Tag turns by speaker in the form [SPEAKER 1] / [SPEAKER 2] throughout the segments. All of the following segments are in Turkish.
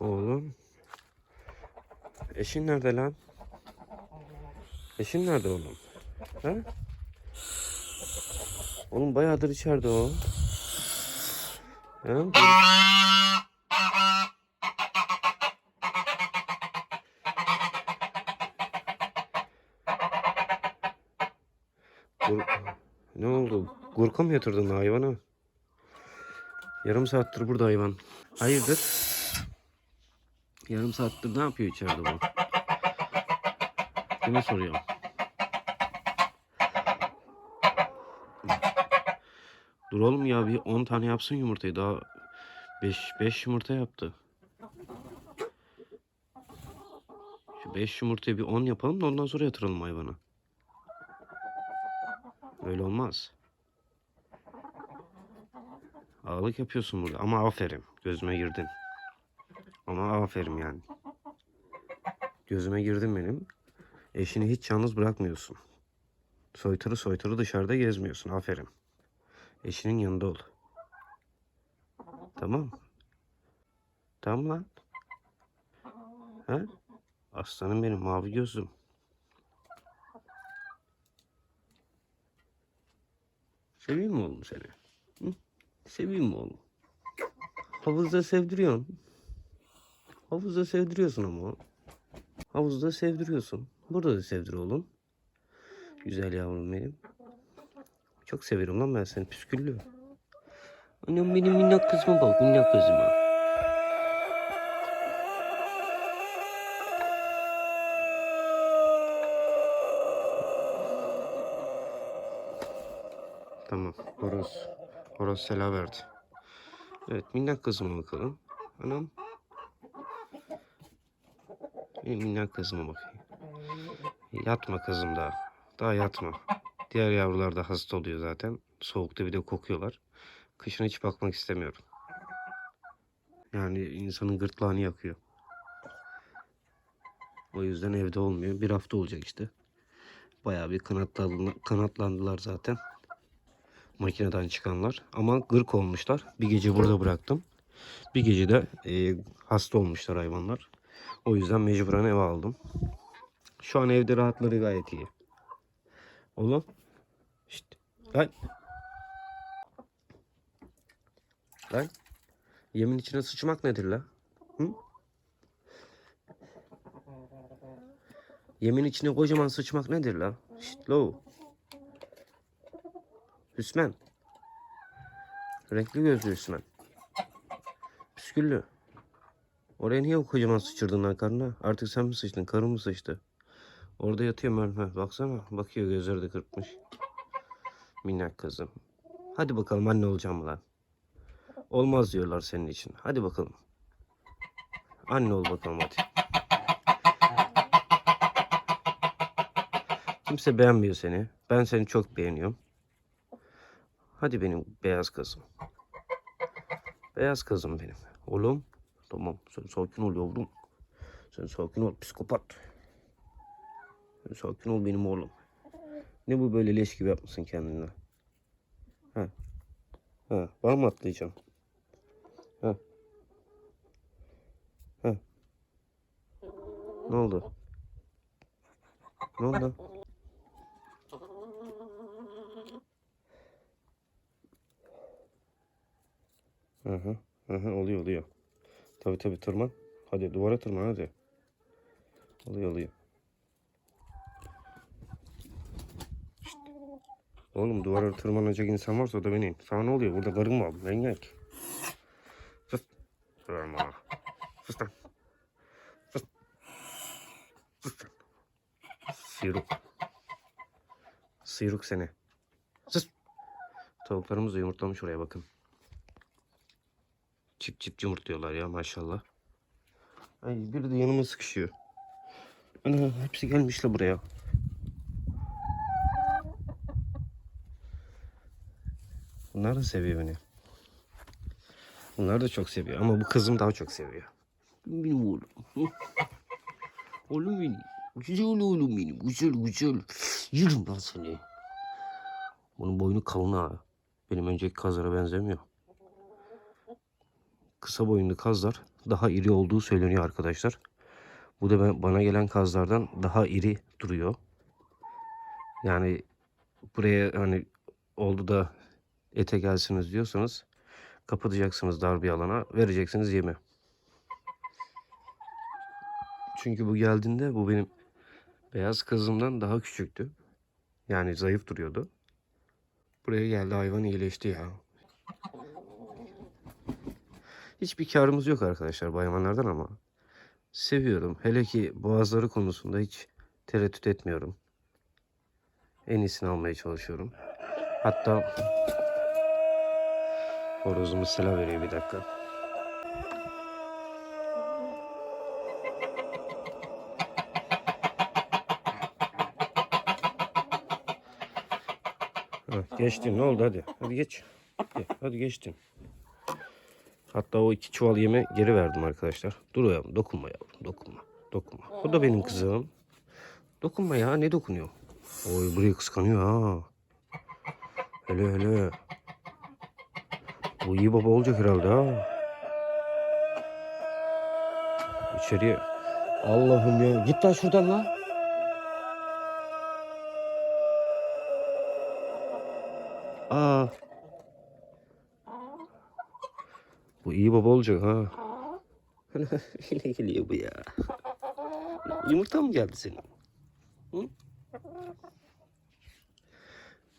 [SPEAKER 1] Oğlum. Eşin nerede lan? Eşin nerede oğlum? Ha? Oğlum bayağıdır içeride o. Ha? Gur- ne Gurka mı yatırdın hayvana? Yarım saattir burada hayvan. Hayırdır? Yarım saattir ne yapıyor içeride bu? Kime soruyorum? Dur oğlum ya bir 10 tane yapsın yumurtayı daha 5 5 yumurta yaptı. Şu 5 yumurtayı bir 10 yapalım da ondan sonra yatıralım hayvana. Öyle olmaz. Ağlık yapıyorsun burada ama aferin gözüme girdin. Ama aferin yani. Gözüme girdin benim. Eşini hiç yalnız bırakmıyorsun. Soytarı soytarı dışarıda gezmiyorsun. Aferin. Eşinin yanında ol. Tamam. Tamam lan. Ha? Aslanım benim mavi gözlüm. Seveyim mi oğlum seni? Seveyim oğlum? Havuzda sevdiriyorsun. Havuzda sevdiriyorsun ama. Havuzda sevdiriyorsun. Burada da sevdir oğlum. Güzel yavrum benim. Çok severim lan ben seni püsküllü. Anam benim minnak kızıma bak minnak kızıma. Tamam horoz. Horoz sela verdi. Evet minnak kızıma bakalım. Anam. Bir minnak kızıma bakayım. Yatma kızım daha. Daha yatma. Diğer yavrular da hasta oluyor zaten. Soğukta bir de kokuyorlar. Kışın hiç bakmak istemiyorum. Yani insanın gırtlağını yakıyor. O yüzden evde olmuyor. Bir hafta olacak işte. Bayağı bir kanatlandı, kanatlandılar zaten. Makineden çıkanlar. Ama gırk olmuşlar. Bir gece burada bıraktım. Bir gece de e, hasta olmuşlar hayvanlar. O yüzden mecburen eve aldım. Şu an evde rahatları gayet iyi. Oğlum. Şşt. Lan. Lan. Yemin içine sıçmak nedir la? Hı? Yemin içine kocaman sıçmak nedir la? Şşt lo. Hüsmen. Renkli gözlü Hüsmen. Püsküllü. Oraya niye o kocaman sıçırdın lan karnına? Artık sen mi sıçtın? Karın mı sıçtı? Orada yatıyor Merve. Baksana. Bakıyor gözleri de kırpmış. Minnak kızım. Hadi bakalım anne olacağım lan. Olmaz diyorlar senin için. Hadi bakalım. Anne ol bakalım hadi. Kimse beğenmiyor seni. Ben seni çok beğeniyorum. Hadi benim beyaz kızım. Beyaz kızım benim. Oğlum. Tamam sen sakin ol yavrum. Sen sakin ol psikopat. Sen sakin ol benim oğlum. Ne bu böyle leş gibi yapmışsın kendine? Ha. Ha. Bana mı atlayacaksın? Ha. Ha. Ne oldu? Ne oldu? Hı hı. Oluyor oluyor. Tabii tabii tırman. Hadi duvara tırman hadi. Oluyor oluyor. Oğlum duvara tırmanacak insan varsa o da benim. Sana ne oluyor? Burada karım var. Sus. Sövme ha. Sus lan. Sus. Sus lan. Sıyruk. Sıyruk seni. Sus. Tavuklarımız yumurtlamış oraya bakın. Çift çift yumurtluyorlar ya maşallah. Ay biri de yanıma sıkışıyor. Ana hepsi gelmişler buraya. Bunlar da seviyor beni. Bunlar da çok seviyor ama bu kızım daha çok seviyor. Benim oğlum. oğlum benim. Güzel oğlum benim. Güzel güzel. Yerim lan seni. Bunun boynu kalın ha. Benim önceki kazlara benzemiyor. Kısa boyunlu kazlar daha iri olduğu söyleniyor arkadaşlar. Bu da ben, bana gelen kazlardan daha iri duruyor. Yani buraya hani oldu da ete gelsiniz diyorsanız kapatacaksınız dar bir alana vereceksiniz yemi. Çünkü bu geldiğinde bu benim beyaz kazımdan daha küçüktü. Yani zayıf duruyordu. Buraya geldi hayvan iyileşti ya. Hiçbir karımız yok arkadaşlar bu hayvanlardan ama seviyorum. Hele ki boğazları konusunda hiç tereddüt etmiyorum. En iyisini almaya çalışıyorum. Hatta horozumuz selam veriyor bir dakika. Ha, geçtin ne oldu hadi. Hadi geç. Hadi, hadi geçtin. Hatta o iki çuval yeme geri verdim arkadaşlar. Dur yavrum dokunma yavrum dokunma. Dokunma. O da benim kızım. Dokunma ya ne dokunuyor? Oy burayı kıskanıyor ha. Hele hele. Bu iyi baba olacak herhalde ha. İçeriye. Allah'ım ya. Git lan şuradan lan. Aa. Bu iyi baba olacak ha. Yine geliyor bu ya. Yumurta mı geldi senin? Hı?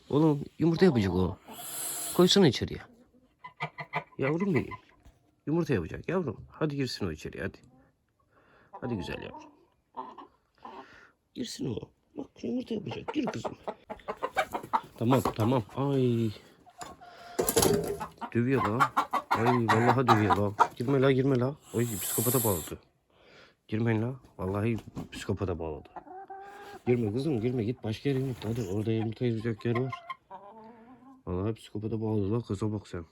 [SPEAKER 1] Oğlum yumurta yapacak o. Koysana içeriye. Yavrum benim. Yumurta yapacak yavrum. Hadi girsin o içeriye hadi. Hadi güzel yavrum. Girsin o. Bak yumurta yapacak. Gir kızım. Tamam tamam. Ay. Dövüyor lan. Ay vallahi dövüyor lan. Girme la girme la. Oy psikopata bağladı. Girmeyin la. Vallahi psikopata bağladı. Girme kızım girme git başka yere yumurta. Hadi orada yumurta yapacak yer var. Vallahi psikopata bağladı la kıza bak sen.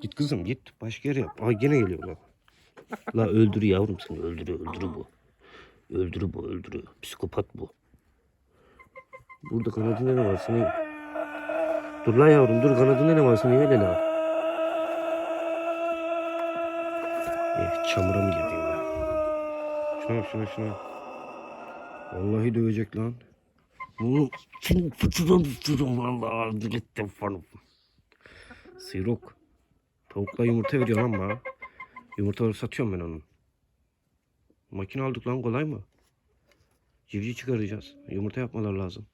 [SPEAKER 1] Git kızım git başka yere yap. Ay gene geliyor la. La öldür yavrum seni öldürüyor öldürü bu. Öldürü bu öldürü. Psikopat bu. Burada kanadında ne var seni? Dur lan yavrum dur kanadında ne var seni öyle la. Çamura mı girdin ya? Şuna şuna şuna. Vallahi dövecek lan. Bunu senin fıçıdan tuturum vallahi. Dilettim falan. Sıyrok. Tavukla yumurta veriyor lan bana. Yumurtaları satıyorum ben onun. Makine aldık lan kolay mı? Civciv çıkaracağız. Yumurta yapmalar lazım.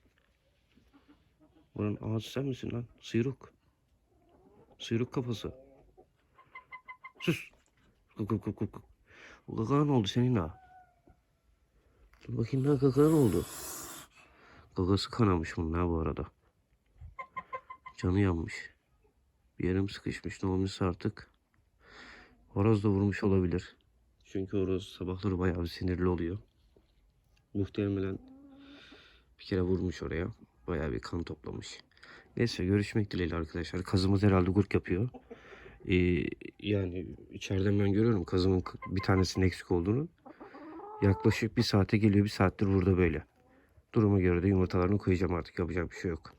[SPEAKER 1] Buranın ağzı sen misin lan? Sıyruk. Sıyruk kafası. Sus. Kuk kuk kuk kuk. kuk. O kaka ne oldu senin ha? Dur bakayım lan kaka ne oldu? Gagası kanamış bunun ha bu arada. Canı yanmış. Bir yerim sıkışmış ne olmuşsa artık. Horoz da vurmuş olabilir. Çünkü horoz sabahları bayağı bir sinirli oluyor. Muhtemelen bir kere vurmuş oraya. Bayağı bir kan toplamış. Neyse görüşmek dileğiyle arkadaşlar. Kazımız herhalde gurk yapıyor. Ee, yani içeriden ben görüyorum kazımın bir tanesinin eksik olduğunu. Yaklaşık bir saate geliyor. Bir saattir burada böyle. Duruma göre de yumurtalarını koyacağım artık. Yapacak bir şey yok.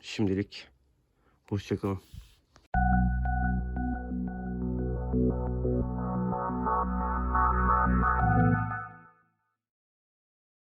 [SPEAKER 1] Şimdilik hoşçakalın.